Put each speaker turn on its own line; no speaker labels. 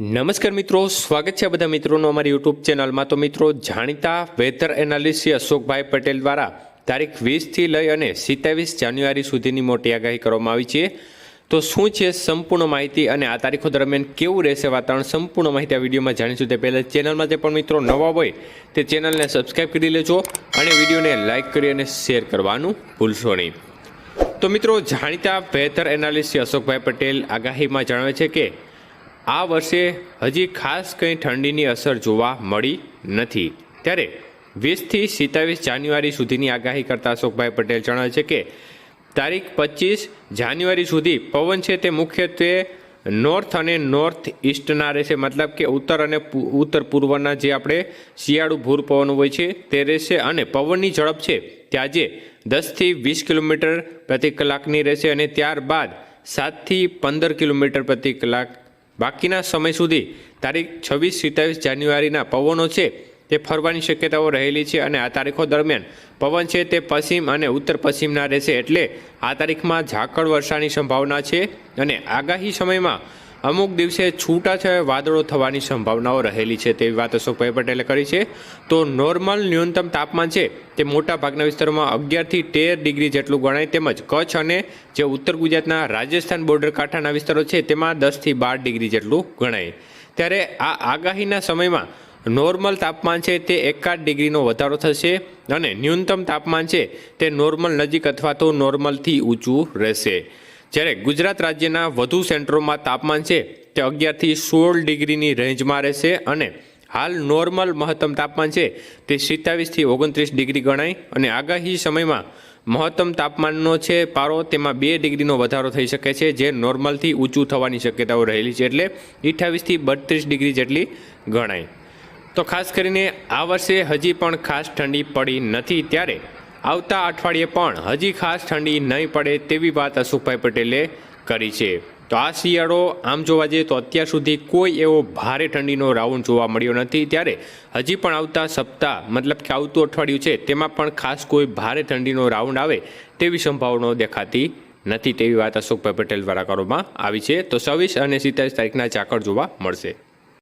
નમસ્કાર મિત્રો, સ્વાગત છે બધા મિત્રોનો અમારી યુટ્યુબ ચેનલમાં. તો મિત્રો, જાણીતા વેધર એનાલિસ્ટ અશોકભાઈ પટેલ દ્વારા તારીખ વીસથી લઈ અને સિત્તાવીસ જાન્યુઆરી સુધીની મોટી આગાહી કરવામાં આવી છે. તો શું છે સંપૂર્ણ માહિતી અને આ તારીખો દરમિયાન કેવું રહેશે વાતાવરણ, સંપૂર્ણ માહિતી આ વિડીયોમાં જાણીશું. તે પહેલાં ચેનલમાં જે પણ મિત્રો નવા હોય, તે ચેનલને સબસ્ક્રાઈબ કરી લેજો અને વિડીયોને લાઇક કરી અને શેર કરવાનું ભૂલશો નહીં. તો મિત્રો, જાણીતા વેધર એનાલિસ્ટ અશોકભાઈ પટેલ આગાહીમાં જણાવે છે કે આ વર્ષે હજી ખાસ કંઈ ઠંડીની અસર જોવા મળી નથી. ત્યારે વીસથી સિત્તાવીસ જાન્યુઆરી સુધીની આગાહી કરતા અશોકભાઈ પટેલ જણાવે છે કે તારીખ પચીસ જાન્યુઆરી સુધી પવન છે તે મુખ્યત્વે નોર્થ અને નોર્થ ઇસ્ટના રહેશે. મતલબ કે ઉત્તર અને ઉત્તર પૂર્વના જે આપણે શિયાળુ ભૂર પવન હોય છે તે રહેશે અને પવનની ઝડપ છે તે આજે દસથી વીસ કિલોમીટર પ્રતિ કલાકની રહેશે અને ત્યારબાદ સાતથી પંદર કિલોમીટર પ્રતિ કલાક બાકીના સમય સુધી તારીખ છવ્વીસ, સિત્તાવીસ જાન્યુઆરીના પવનો છે તે ફરવાની શક્યતાઓ રહેલી છે અને આ તારીખો દરમિયાન પવન છે તે પશ્ચિમ અને ઉત્તર પશ્ચિમના રહેશે એટલે આ તારીખમાં ઝાકળ વર્ષાની સંભાવના છે અને આગાહી સમયમાં અમુક દિવસે છૂટાછવાયા વાદળો થવાની સંભાવનાઓ રહેલી છે તેવી વાત અશોકભાઈ પટેલે કરી છે. તો નોર્મલ ન્યૂનતમ તાપમાન છે તે મોટા ભાગના વિસ્તારોમાં અગિયારથી તેર ડિગ્રી જેટલું ગણાય તેમજ કચ્છ અને જે ઉત્તર ગુજરાતના રાજસ્થાન બોર્ડર કાંઠાના વિસ્તારો છે તેમાં દસથી બાર ડિગ્રી જેટલું ગણાય. ત્યારે આ આગાહીના સમયમાં નોર્મલ તાપમાન છે તે એકાદ ડિગ્રીનો વધારો થશે અને ન્યૂનતમ તાપમાન છે તે નોર્મલ નજીક અથવા તો નોર્મલથી ઊંચું રહેશે. જ્યારે ગુજરાત રાજ્યના વધુ સેન્ટરોમાં તાપમાન છે, તે અગિયારથી સોળ ડિગ્રીની રેન્જમાં રહેશે અને હાલ નોર્મલ મહત્તમ તાપમાન છે, તે સિત્તાવીસથી ઓગણત્રીસ ડિગ્રી ગણાય અને આગાહી સમયમાં મહત્તમ તાપમાનનો છે પારો, તેમાં બે ડિગ્રીનો વધારો થઈ શકે છે, જે નોર્મલથી ઊંચું થવાની શક્યતાઓ રહેલી છે, એટલે અઠ્ઠાવીસથી બત્રીસ ડિગ્રી જેટલી ગણાય. તો ખાસ કરીને આ વર્ષે હજી પણ ખાસ ઠંડી પડી નથી, ત્યારે આવતા અઠવાડિયે પણ હજી ખાસ ઠંડી નહીં પડે તેવી વાત અશોકભાઈ પટેલે કરી છે. તો આ શિયાળો આમ જોવા જઈએ તો અત્યાર સુધી કોઈ એવો ભારે ઠંડીનો રાઉન્ડ જોવા મળ્યો નથી. ત્યારે હજી પણ આવતા સપ્તાહ, મતલબ કે આવતું અઠવાડિયું છે, તેમાં પણ ખાસ કોઈ ભારે ઠંડીનો રાઉન્ડ આવે તેવી સંભાવનાઓ દેખાતી નથી તેવી વાત અશોકભાઈ પટેલ દ્વારા કરવામાં આવી છે. તો છવ્વીસ અને સિત્તાવીસ તારીખના ચાકર જોવા મળશે.